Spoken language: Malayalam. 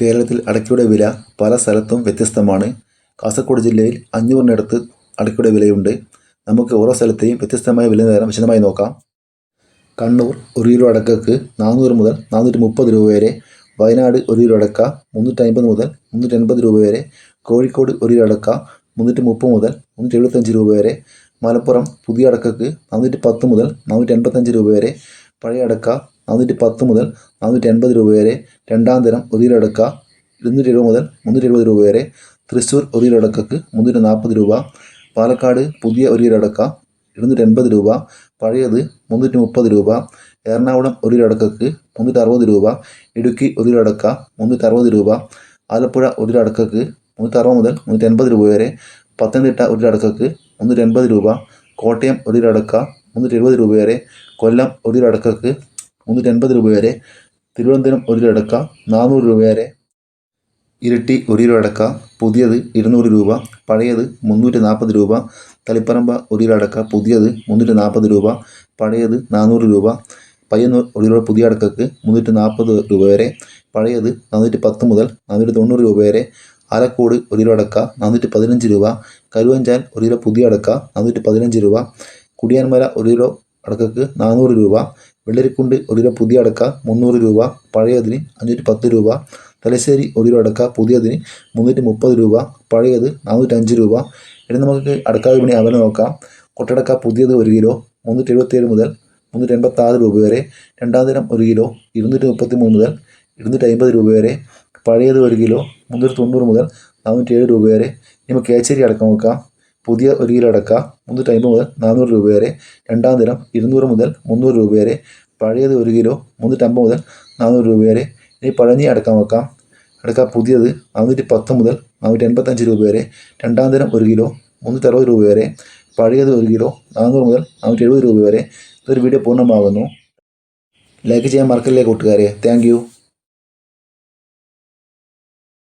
കേരളത്തിൽ അടയ്ക്കയുടെ വില പല സ്ഥലത്തും വ്യത്യസ്തമാണ്. കാസർഗോഡ് ജില്ലയിൽ അഞ്ഞൂറിനടുത്ത് അടയ്ക്കയുടെ വിലയുണ്ട്. നമുക്ക് ഓരോ സ്ഥലത്തെയും വ്യത്യസ്തമായ വില നേരം വിശദമായി നോക്കാം. കണ്ണൂർ ഒരു കിലോ അടക്കക്ക് നാനൂറ് മുതൽ നാനൂറ്റി മുപ്പത് രൂപ വരെ. വയനാട് ഒരു കിലോ അടക്ക മുന്നൂറ്റി അൻപത് മുതൽ മുന്നൂറ്റി എൺപത് രൂപ വരെ. കോഴിക്കോട് ഒരു കിലോ അടക്ക മുന്നൂറ്റി മുപ്പത് മുതൽ മുന്നൂറ്റി എഴുപത്തഞ്ച് രൂപ വരെ. മലപ്പുറം പുതിയ അടക്കക്ക് നാനൂറ്റി പത്ത് മുതൽ നാനൂറ്റി എൺപത്തഞ്ച് രൂപ വരെ. പഴയ അടക്ക നാനൂറ്റി പത്ത് മുതൽ നാനൂറ്റി എൺപത് രൂപ വരെ രണ്ടാം തരം അടക്ക ഇരുന്നൂറ്റി എഴുപത് മുതൽ മുന്നൂറ്റി എഴുപത് രൂപ വരെ തൃശ്ശൂർ അടക്കക്ക് മുന്നൂറ്റി നാൽപ്പത് രൂപ പാലക്കാട് പുതിയ ഒരു കിലോ അടക്ക ഇരുന്നൂറ്റി എൺപത് രൂപ പഴയത് മുന്നൂറ്റി മുപ്പത് രൂപ എറണാകുളം ഒരു കിലോ അടക്കക്ക് മുന്നൂറ്റി അറുപത് രൂപ ഇടുക്കി ഒരു കിലോ അടക്ക മുന്നൂറ്റി അറുപത് രൂപ ആലപ്പുഴ ഒരു കിലോ അടക്കക്ക് മുന്നൂറ്റി അറുപത് മുതൽ മുന്നൂറ്റി എൺപത് രൂപ വരെ പത്തനംതിട്ട ഒരു കിലോ അടക്കക്ക് മുന്നൂറ്റി എൺപത് രൂപ കോട്ടയം ഒരു കിലോ അടക്ക മുന്നൂറ്റി എഴുപത് രൂപ വരെ കൊല്ലം ഒരു കിലോ അടക്കക്ക് മുന്നൂറ്റി എൺപത് രൂപ വരെ തിരുവനന്തപുരം ഒരു കിലോ അടക്ക. നാനൂറ് രൂപ വരെ ഇരട്ടി ഒരു കിലോ അടക്ക. പുതിയത് ഇരുന്നൂറ് രൂപ പഴയത് മുന്നൂറ്റി നാൽപ്പത് രൂപ തളിപ്പറമ്പ ഒരു കിലോ അടക്ക. പുതിയത് മുന്നൂറ്റി നാൽപ്പത് രൂപ പഴയത് നാനൂറ് രൂപ പയ്യന്നൂർ ഒരു കിലോ പുതിയ അടക്കക്ക് മുന്നൂറ്റി നാൽപ്പത് രൂപ വരെ പഴയത് നാനൂറ്റി പത്ത് മുതൽ നാനൂറ്റി തൊണ്ണൂറ് രൂപ വരെ ആലക്കോട് ഒരു കിലോ അടക്ക. നാനൂറ്റി പതിനഞ്ച് രൂപ കരുവഞ്ചാൽ ഒരു കിലോ പുതിയ അടക്ക. നാനൂറ്റി പതിനഞ്ച് രൂപ കുടിയാൻമല ഒരു കിലോ അടക്കക്ക് നാനൂറ് രൂപ വെള്ളരിക്കുണ്ട് ഒരു കിലോ പുതിയ അടക്ക മുന്നൂറ് രൂപ പഴയതിന് അഞ്ഞൂറ്റി പത്ത് രൂപ തലശ്ശേരി ഒരു കിലോ അടക്ക പുതിയതിന് മുന്നൂറ്റി മുപ്പത് രൂപ പഴയത് നാനൂറ്റഞ്ച് രൂപ. ഇനി നമുക്ക് അടക്ക വിപണി അവനെ നോക്കാം. കൊട്ടടക്ക പുതിയത് ഒരു കിലോ മുന്നൂറ്റി എഴുപത്തേഴ് മുതൽ മുന്നൂറ്റി എൺപത്താറ് രൂപ വരെ രണ്ടാം തരം ഒരു കിലോ ഇരുന്നൂറ്റി മുപ്പത്തി മൂന്ന് മുതൽ ഇരുന്നൂറ്റി അമ്പത് രൂപ വരെ പഴയത് ഒരു കിലോ മുന്നൂറ്റി തൊണ്ണൂറ് മുതൽ നാനൂറ്റി ഏഴ് രൂപ വരെ. ഇനി നമുക്ക് കേച്ചേരി അടക്കം നോക്കാം. പുതിയ ഒരു കിലോ അടക്ക മുന്നൂറ്റി അമ്പത് മുതൽ നാനൂറ് രൂപ വരെ. രണ്ടാം തരം ഇരുന്നൂറ് മുതൽ മുന്നൂറ് രൂപ വരെ. പഴയത് ഒരു കിലോ മുന്നൂറ്റമ്പത് മുതൽ നാനൂറ് രൂപ വരെ. ഇനി പഴഞ്ഞി അടക്കം വെക്കാം. അടക്ക പുതിയത് നാനൂറ്റി പത്ത് മുതൽ നാനൂറ്റി എൺപത്തഞ്ച് രൂപ വരെ. രണ്ടാം തരം ഒരു കിലോ മുന്നൂറ്റി അറുപത് രൂപ വരെ. പഴയത് ഒരു കിലോ നാനൂറ് മുതൽ നാനൂറ്റി എഴുപത് രൂപ വരെ. ഇതൊരു വീഡിയോ പൂർണമാകുന്നു. ലൈക്ക് ചെയ്യാൻ മറക്കല്ലേ കൂട്ടുകാരെ. താങ്ക്